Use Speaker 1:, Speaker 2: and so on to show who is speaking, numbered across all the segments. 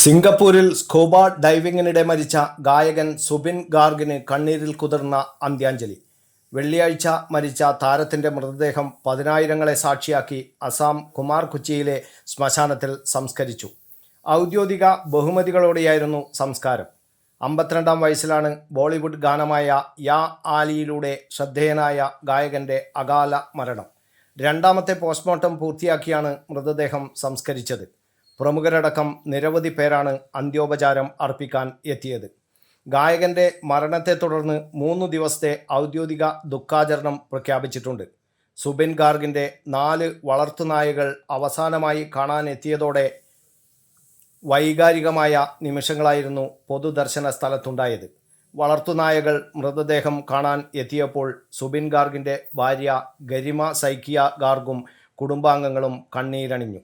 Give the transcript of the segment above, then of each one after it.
Speaker 1: സിംഗപ്പൂരിൽ സ്കൂബ ഡൈവിങ്ങിനിടെ മരിച്ച ഗായകൻ സുബിൻ ഗാർഗിന് കണ്ണീരിൽ കുതിർന്ന അന്ത്യാഞ്ജലി. വെള്ളിയാഴ്ച മരിച്ച താരത്തിന്റെ മൃതദേഹം പതിനായിരങ്ങളെ സാക്ഷിയാക്കി അസാം കുമാർ കുച്ചിയിലെ ശ്മശാനത്തിൽ സംസ്കരിച്ചു. ഔദ്യോഗിക ബഹുമതികളോടെയായിരുന്നു സംസ്കാരം. അമ്പത്തിരണ്ടാം വയസ്സിലാണ് ബോളിവുഡ് ഗാനമായ യാ ആലിയിലൂടെ ശ്രദ്ധേയനായ ഗായകന്റെ അകാല മരണം. രണ്ടാമത്തെ പോസ്റ്റ്മോർട്ടം പൂർത്തിയാക്കിയാണ് മൃതദേഹം സംസ്കരിച്ചത്. പ്രമുഖരടക്കം നിരവധി പേരാണ് അന്ത്യോപചാരം അർപ്പിക്കാൻ എത്തിയത്. ഗായകന്റെ മരണത്തെ തുടർന്ന് മൂന്ന് ദിവസത്തെ ഔദ്യോഗിക ദുഃഖാചരണം പ്രഖ്യാപിച്ചിട്ടുണ്ട്. സുബിൻ ഗാർഗിന്റെ നാല് വളർത്തുനായകൾ അവസാനമായി കാണാനെത്തിയതോടെ വൈകാരികമായ നിമിഷങ്ങളായിരുന്നു പൊതുദർശന സ്ഥലത്തുണ്ടായത്. വളർത്തുനായകൾ മൃതദേഹം കാണാൻ എത്തിയപ്പോൾ സുബിൻ ഗാർഗിന്റെ ഭാര്യ ഗരിമ സൈക്കിയ ഗാർഗും കുടുംബാംഗങ്ങളും കണ്ണീരണിഞ്ഞു.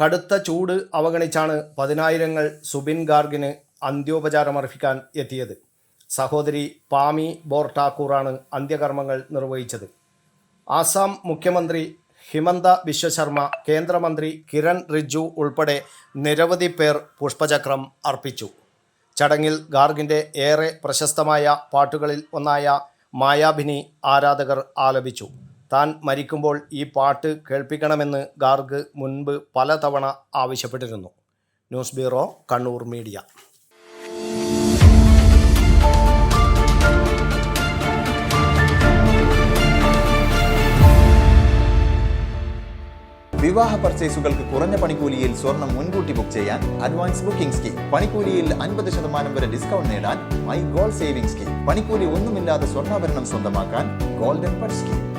Speaker 1: കടുത്ത ചൂട് അവഗണിച്ചാണ് പതിനായിരങ്ങൾ സുബിൻ ഗാർഗിന് അന്ത്യോപചാരമർപ്പിക്കാൻ എത്തിയത്. സഹോദരി പാമി ബോർ ഠാക്കൂറാണ് അന്ത്യകർമ്മങ്ങൾ നിർവഹിച്ചത്. ആസാം മുഖ്യമന്ത്രി ഹിമന്ത വിശ്വശർമ്മ കേന്ദ്രമന്ത്രി കിരൺ റിജ്ജു ഉൾപ്പെടെ നിരവധി പേർ പുഷ്പചക്രം അർപ്പിച്ചു. ചടങ്ങിൽ ഗാർഗിന്റെ ഏറെ പ്രശസ്തമായ പാട്ടുകളിൽ ഒന്നായ മായാഭിനി ആരാധകർ ആലപിച്ചു. താൻ മരിക്കുമ്പോൾ ഈ പാട്ട് കേൾപ്പിക്കണമെന്ന് ഗാർഗ് മുൻപ് പലതവണ ആവശ്യപ്പെട്ടിരുന്നു. News bureau Kannur media.
Speaker 2: വിവാഹ പർച്ചേസുകൾക്ക് കുറഞ്ഞ പണിക്കൂലിയിൽ സ്വർണം മുൻകൂട്ടി ബുക്ക് ചെയ്യാൻ അഡ്വാൻസ് ബുക്കിംഗ് സ്കീം പണിക്കൂലിയിൽ അൻപത് ശതമാനം വരെ ഡിസ്കൗണ്ട് നേടാൻ മൈ ഗോൾഡ് സേവിംഗ് സ്കീം പണിക്കൂലി ഒന്നുമില്ലാതെ സ്വർണാഭരണം സ്വന്തമാക്കാൻ ഗോൾഡൻ പട്ട് സ്കീം